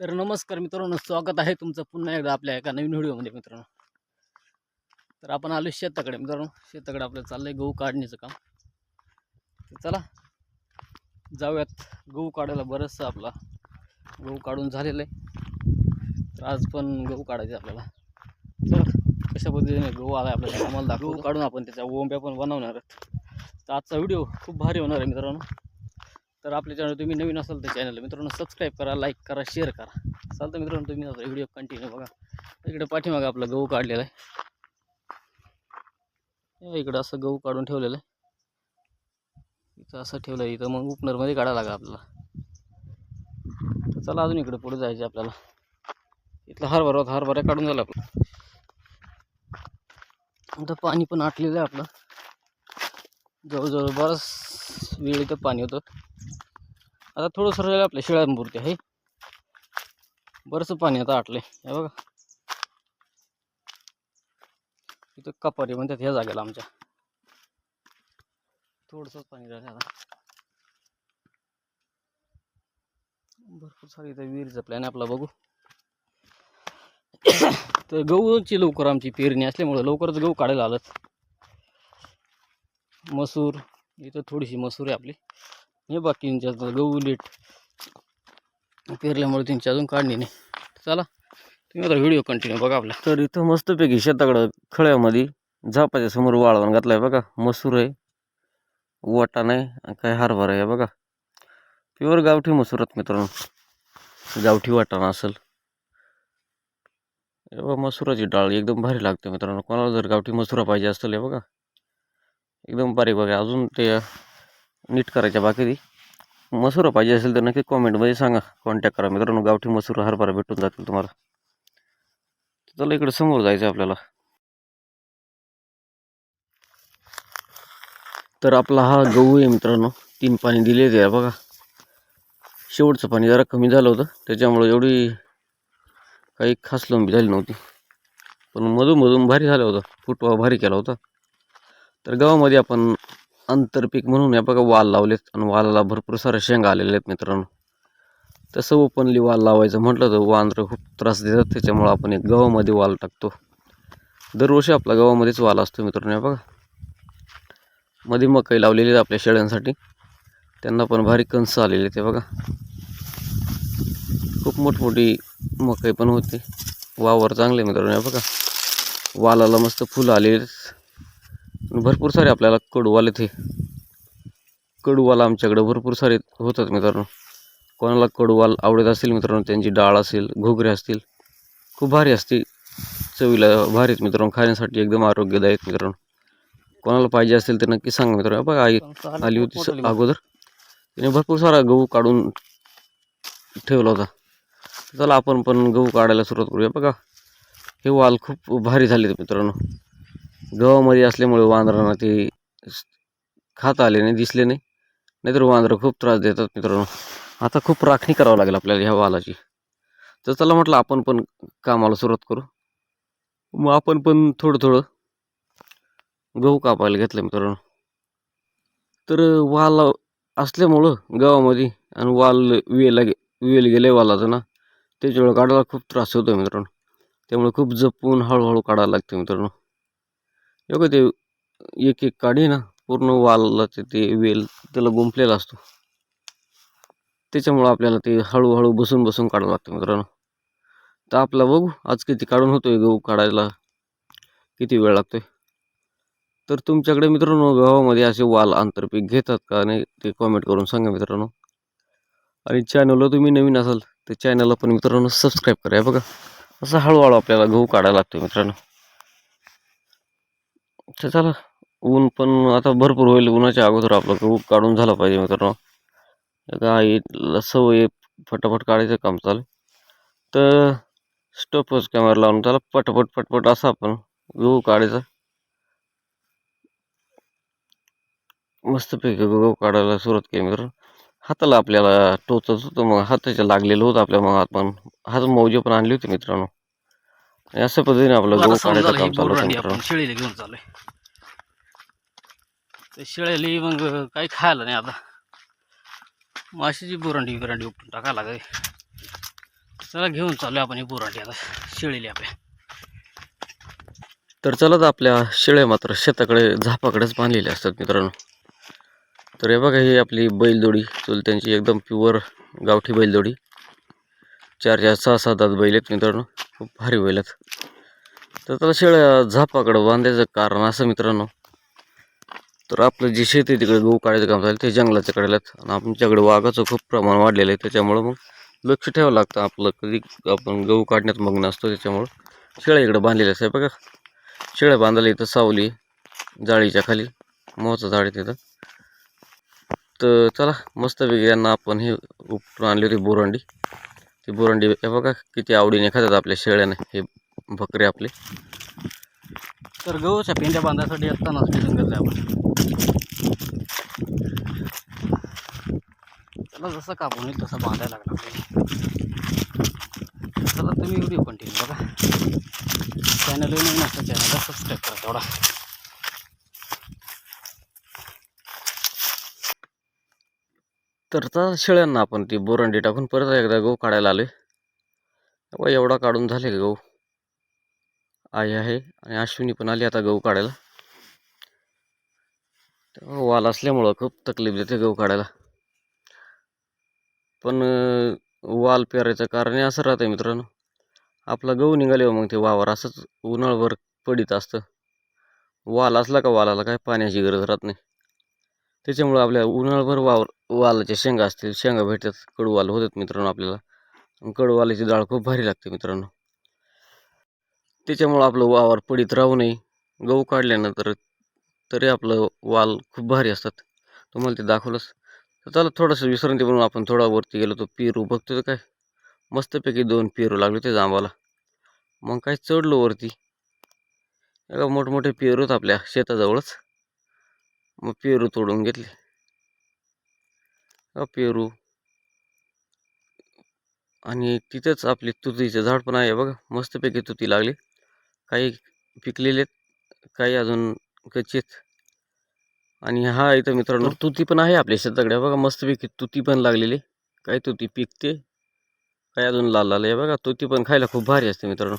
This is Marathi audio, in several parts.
तर नमस्कार मित्रांनो स्वागत आहे तुमचं पुन्हा एकदा आपल्या एका नवीन व्हिडिओमध्ये मित्रांनो. तर आपण आलो शेताकडे मित्रांनो. शेताकडे आपलं चाललं आहे गहू काढण्याचं काम. तर चला जाऊयात गहू काढायला बरंचसं आपला. गहू काढून झालेलं आहे. तर आज पण गहू काढायचे आपल्याला. चला कशा पद्धतीने गहू आला आपल्याला आम्हाला दाखवू काढून आपण त्याच्या ओंब्या पण बनवणार आहेत. तर आजचा व्हिडिओ खूप भारी होणार आहे मित्रांनो. तर आपल्या चॅनल तुम्ही नवीन असाल तर चॅनल मित्रांनो सबस्क्राईब करा लाईक करा शेअर करा. चालतं मित्रांनो तुम्ही व्हिडिओ कंटिन्यू बघा. इकडे पाठीमागं आपला गहू काढलेला आहे. इकडं असं गहू काढून ठेवलेलं आहे. इथं असं ठेवलं आहे इथं मग उपनरमध्ये काढावं लागला आपल्याला. तर चला अजून इकडे पुढे जायचे आपल्याला. इथला हरभरा होता हरभरा काढून झाला आपला. आता पाणी पण आटलेलं आहे आपलं. जवळजवळ बराच वेळ इथं पाणी होतं. आता थोडंसं राहिलं आपल्या शिळांपुरते आहे बरंच पाणी आता आटले हे बघा. इथं कपारी म्हणतात ह्या जागेला आमच्या. थोडंसंच पाणी राहिलं आता. भरपूर सारी इथं विहिरीचा प्लॅन आपला बघू. तर गहूची लवकर आमची पेरणी असल्यामुळं लवकरच गहू काढायला आलं मसूर इथं थोडीशी मसूर आहे आपली. हे बघ त्यांच्या गहू लेट पेरल्यामुळे त्यांची अजून काढणी नाही. चला तुम्ही आता व्हिडिओ कंटिन्यू बघा आपला. तर इथं मस्तपैकी शेताकडं खळ्यामध्ये झापाच्या समोर वाळवण घातलाय बघा. मसूर आहे वाटा आहे आणि काय हरभरा आहे बघा. प्युअर गावठी मसूरात मित्रांनो. गावठी वाटाणा असेल. हे बघा मसुराची डाळ एकदम भारी लागते मित्रांनो. कोणाला जर गावठी मसुरा पाहिजे असेल हे बघा. एकदम बारीक बघा. अजून ते नीट करायच्या बाकी ती. मसुरा पाहिजे असेल तर नक्की कॉमेंटमध्ये सांगा. कॉन्टॅक्ट करा मित्रांनो. गावठी मसूर हरभरा भेटून जातील तुम्हाला. चला इकडे समोर जायचं आहे आपल्याला. तर आपला हा गहू आहे मित्रांनो. तीन पाणी दिले ते बघा. शेवटचं पाणी जरा कमी झालं होतं. त्याच्यामुळं एवढी काही खास लंबी झाली नव्हती. पण मधून मधून भारी झालं होतं. फुटवा भारी केला होता. तर गावामध्ये आपण आंतरपीक म्हणून या बघा वाल लावलेत आणि वालाला भरपूर सारे शेंगा आलेले आहेत मित्रांनो. तसं ओपनली वाल लावायचं म्हटलं तर वांद्र खूप त्रास देतात त्याच्यामुळं आपण एक गव्हामध्ये वाल टाकतो. दरवर्षी आपला गव्हामध्येच वाल असतो मित्रांनो या बघा. मध्ये मकई लावलेली आहेत आपल्या शेळ्यांसाठी. त्यांना पण भारी कंस आलेले ते बघा. खूप मोठमोठी मकई पण होते. वावर चांगले मित्रांनो या बघा. वालाला मस्त फुलं आलेली आहेत. भरपूर सारे आपल्याला कडूवाल ते. कडूवाल आमच्याकडे भरपूर सारे होतात मित्रांनो. कोणाला कडूवाल आवडत असेल मित्रांनो त्यांची डाळ असेल घोगरे असतील खूप भारी असते. चवीला भारी आहेत मित्रांनो खाण्यासाठी एकदम आरोग्यदायक मित्रांनो. कोणाला पाहिजे असेल तर नक्की सांगा मित्रांनो. बघा आई आली होती अगोदर. तिने भरपूर सारा गहू काढून ठेवला होता. चला आपण पण गहू काढायला सुरुवात करूया. बघा हे वाल खूप भारी झाले मित्रांनो. गव्हामध्ये असल्यामुळे वांदरांना ते खाता आले नाही दिसले नाही. नाहीतर वांदरं खूप त्रास देतात मित्रांनो. आता खूप राखणी करावं लागेल आपल्याला ह्या वालाची. तर चला म्हटलं आपण पण कामाला सुरुवात करू. मग आपण पण थोडं थोडं गहू कापायला घेतलं मित्रांनो. तर वाल असल्यामुळं गावामध्ये आणि वाल वेला गे वेल गेले वालाचं ना त्याच्यामुळे काढायला खूप त्रास होतो मित्रांनो. त्यामुळे खूप जपून हळूहळू काढायला लागते मित्रांनो. बघा ते एक एक काढी ना पूर्ण वालला ते वेल त्याला गुंफलेला असतो. त्याच्यामुळं आपल्याला ते हळूहळू बसून बसून काढावं लागतं मित्रांनो. तर आपला बघू आज किती काढून होतोय गहू काढायला किती वेळ लागतोय. तर तुमच्याकडे मित्रांनो गव्हामध्ये असे वाल आंतरपीक घेतात का नाही ते कॉमेंट करून सांगा मित्रांनो. आणि चॅनलला तुम्ही नवीन असाल तर चॅनलला पण मित्रांनो सबस्क्राईब करा बघा. असं हळूहळू आपल्याला गहू काढायला लागतो मित्रांनो. तर चला ऊन पण आता भरपूर होईल. उन्हाच्या अगोदर आपलं गहू काढून झाला पाहिजे मित्रांनो. गाईला सवय फटाफट काढायचं काम चालू तर स्टॉपच कॅमेरा लावून त्याला पटपट पटपट असा आपण गहू काढायचा. मस्तपैकी गहू काढायला सुरुवात केली मित्रांनो. हाताला आपल्याला टोचत होतं मग हाताच्या लागलेलं होतं आपल्या मग आपण हात मौजे पण आणली होती मित्रांनो. अशा पद्धतीने आपलं गहू काढायचं काम चालू आपण शेळीला घेऊन चालूय तर शेळ्याला मग काही खायला नाही आता. माशीची बुरांडी बिरांडी उपटून टाकायला लागेल चला घेऊन चालू आपण ही बोराटी आता शेळीली आपल्या. तर चला तर आपल्या शेळ्या मात्र शेताकडे झापाकडेच बांधलेल्या असतात मित्रांनो. तर हे बघा ही आपली बैलजोडी चुलत्यांची एकदम प्युअर गावठी बैलजोडी. चार चार सहा सात आठ बैल आहेत मित्रांनो. खूप भारी होईल. आहेत तर त्याला शेळ्या झापाकडं बांधायचं कारण असं मित्रांनो. तर आपलं जे शेती आहे तिकडे गहू काढायचं काम झालं ते जंगलाच्या कडेला आहेत आणि आमच्याकडे वाघाचं खूप प्रमाण वाढलेलं आहे त्याच्यामुळं मग लक्ष ठेवावं लागतं आपलं. कधी आपण गहू काढण्यात मग्न असतो त्याच्यामुळं शेळ्या इकडं बांधलेल्या असतात बघा. शेळ्या बांधायला इथं सावली जाळीच्या खाली मोहचं झाड आहे तिथं. तर चला मस्तपैकी यांना आपण हे उपटून आणली होती बोरांडी. ती बुरंडी हे बघा किती आवडीने खातात आपल्या शेळ्याने. हे बकरे आपले. तर गहूच्या पेंड्या बांधासाठी असताना जंगल आपण. त्याला जसं कापून येईल तसं बांधायला लागणार चला तुम्ही व्हिडिओ कंटिन्यू बघा. चॅनल नवीन असतं चॅनलला सबस्क्राईब करा तेवढा. तर त्या शेळ्यांना आपण ती बोरंडी टाकून परत एकदा गहू काढायला आले व एवढा काढून झाले गहू. आई आहे आणि अश्विनी पण आली आता गहू काढायला. तेव्हा वाल असल्यामुळं खूप तकलीफ देते गहू काढायला. पण वाल पेरायचं कारण असं राहतं मित्रांनो. आपला गहू निघाले हो मग ते वावर असंच उन्हाळभर पडीत असतं. वाल असला का वालाला काय पाण्याची गरज राहत नाही. त्याच्यामुळं आपल्या उन्हाळभर वावर वालाच्या शेंगा असतील शेंगा भेटतात कडूवाल होतात मित्रांनो आपल्याला. कडूवालाची डाळ खूप भारी लागते मित्रांनो. त्याच्यामुळं आपलं वावर पडीत राहू नये. गहू काढल्यानंतर तरी आपलं वाल खूप भारी असतात. तुम्हाला ते दाखवलंच. तर चला थोडंसं विश्रांती म्हणून आपण थोडा वरती गेलो तो पेरू बघतो तर काय? मस्तपैकी दोन पेरू लागले ते जांबाला. मग काय चढलो वरती. एका मोठमोठे पेरू आहेत आपल्या शेताजवळच. मग पेरू तोडून घेतले. पेरू. आणि तिथंच आपली तुतीचं झाड पण आहे बघा. मस्तपैकी तुती लागली. काही पिकलेले काही अजून कच्चे आहेत. आणि हा इथं मित्रांनो तुती पण आहे आपल्या शेताकडे. बघा मस्तपैकी तुती पण लागलेली. काही तुती पिकते काही अजून लाल लाल आहे. बघा तुती पण खायला खूप भारी असते मित्रांनो.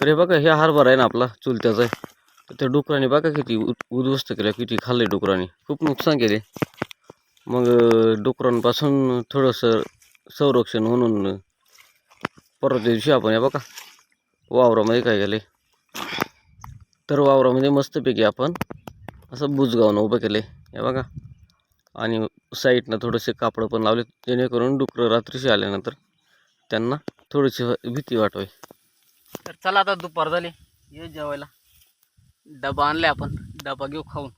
तर हे बघा हे हरभरा आहे ना आपला चुलत्याचा आहे. तर त्या डुकराने बघा किती उद उद्ध्वस्त केलं किती खाल्ले डुकराने. खूप नुकसान केले मग डुकरांपासून थोडंसं संरक्षण म्हणून परत दिवशी आपण या बघा वावरामध्ये काय केले तर वावरामध्ये मस्तपैकी आपण असं बुजगावनं उभं केलं आहे हे बघा. आणि साईडनं थोडेसे कापडं पण लावले जेणेकरून डुकरं रात्रीशी आल्यानंतर त्यांना थोडीशी भीती वाटवे तर चला आता दुपार झाली ये जेवायला. डबा आणलाय आपण डबा घेऊ खाऊन.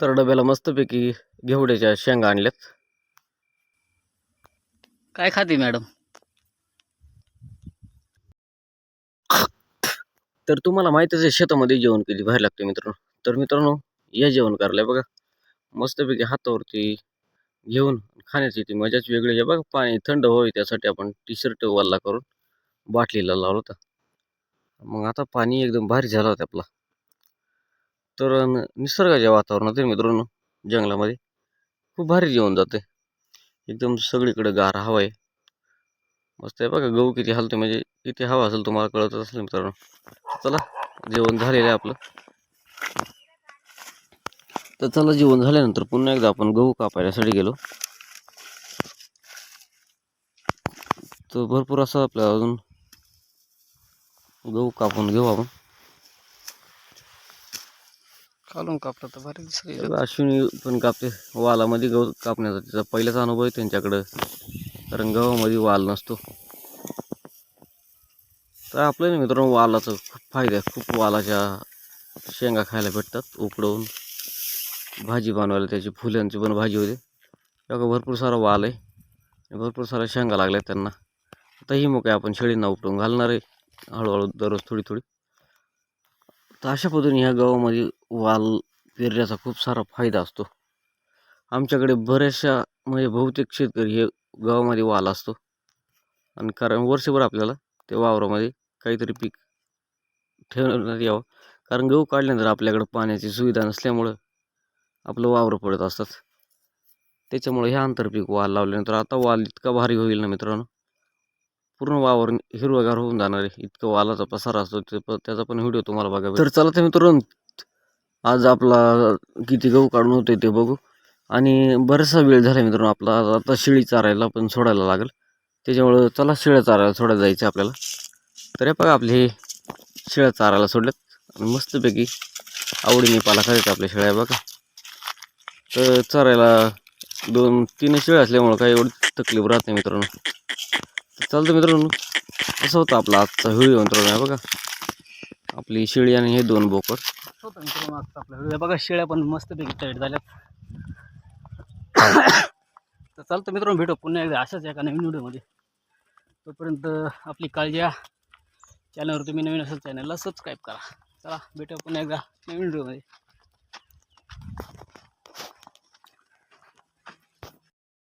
तर डब्याला मस्तपैकी घेवड्याच्या शेंगा आणल्यात. काय खाते मॅडम? तर तुम्हाला माहीतच आहे शेतामध्ये जेवण किती बाहेर लागते मित्रांनो. तर मित्रांनो या जेवण करायला बघा. मस्तपैकी हातावरती घेऊन खाण्याची ती मजाच वेगळी आहे. बघा पाणी थंड व्हावे त्यासाठी आपण टी शर्ट वल्ला करून बाटलीला लावला होता. मग आता पाणी एकदम भारी झाला होता आपला. तर न- निसर्गाच्या वातावरणात मित्रांनो जंगलामध्ये. खूप भारी जेवण जाते एकदम सगळीकडे गार हवा आहे. मस्त आहे बघा गहू किती हलतो म्हणजे किती हवा असेल तुम्हाला कळत असेल मित्रांनो. चला जेवण झालेलं आहे आपलं. तर चला जेवण झाल्यानंतर पुन्हा एकदा आपण गहू कापायसाठी गेलो. तर भरपूर असं आपल्या अजून गहू कापून घेऊ आपण. खालून कापलं तर भारी दिसतंय. अश्विनी पण कापते. वालामध्ये गवत कापण्याचा त्याचा पहिलाच अनुभव आहे त्यांच्याकडं. कारण गव्हामध्ये वाल नसतो. तर आपल्या मित्रांनो वालाचं खूप फायदा आहे. खूप वालाच्या शेंगा खायला भेटतात उकडवून. भाजी बनवायला त्याची फुलांची पण भाजी होते. बघा भरपूर सारा वाल आहे. भरपूर सारा शेंगा लागल्या त्यांना. आता ही मग काय आपण शेळींना उपटून घालणार आहे. हळूहळू दररोज थोडी थोडी. तर अशा पद्धतीने ह्या गावामध्ये वाल पेरण्याचा खूप सारा फायदा असतो. आमच्याकडे बऱ्याचशा म्हणजे बहुतेक शेतकरी हे गावामध्ये वाल असतो. आणि कारण वर्षभर आपल्याला ते वावरामध्ये काहीतरी पीक ठेवण्यात यावं. कारण गहू काढल्यानंतर आपल्याकडं पाण्याची सुविधा नसल्यामुळं आपलं वावरं पडत असतात. त्याच्यामुळे हे आंतरपीक वाल लावल्यानंतर आता वाल इतका भारी होईल ना मित्रांनो. पूर्ण वावर हिरवगार होऊन जाणार आहे. इतकं वालाचा पसारा असतो ते प- त्याचा पण व्हिडिओ तुम्हाला बघा तर चला तर मित्रांनो आज आपला किती गहू काढून होते ते बघू. आणि बराचसा वेळ झाला मित्रांनो आपला. आता शेळी चारायला पण सोडायला लागेल. त्याच्यामुळं चला शेळ्या चारायला सोडायला जायचं आपल्याला. तर हे बघा आपले हे शेळ्या चारायला सोडल्यात आणि मस्तपैकी आवडीने पाला खातात आपल्या शेळ्या बघा. तर चरायला दोन तीन शेळ्या असल्यामुळं काही एवढी तकलीफ राहत नाही मित्रांनो. चालतं मित्रांनो. असं होतं आपला आजचा व्हिडिओ मित्रांनो बघा. आपली शेळी आणि हे दोन बोकड. व्हिडिओ बघा शेळ्या पण मस्तपैकी टाईट झाल्यात. तर चालतं मित्रांनो भेटू पुन्हा एकदा. अशाच एका नवीन व्हिडिओमध्ये. तोपर्यंत आपली काळजी घ्या. चॅनलवर तुम्ही नवीन असेल चॅनलला सबस्क्राईब करा. चला भेटू पुन्हा एकदा नवीन व्हिडिओमध्ये.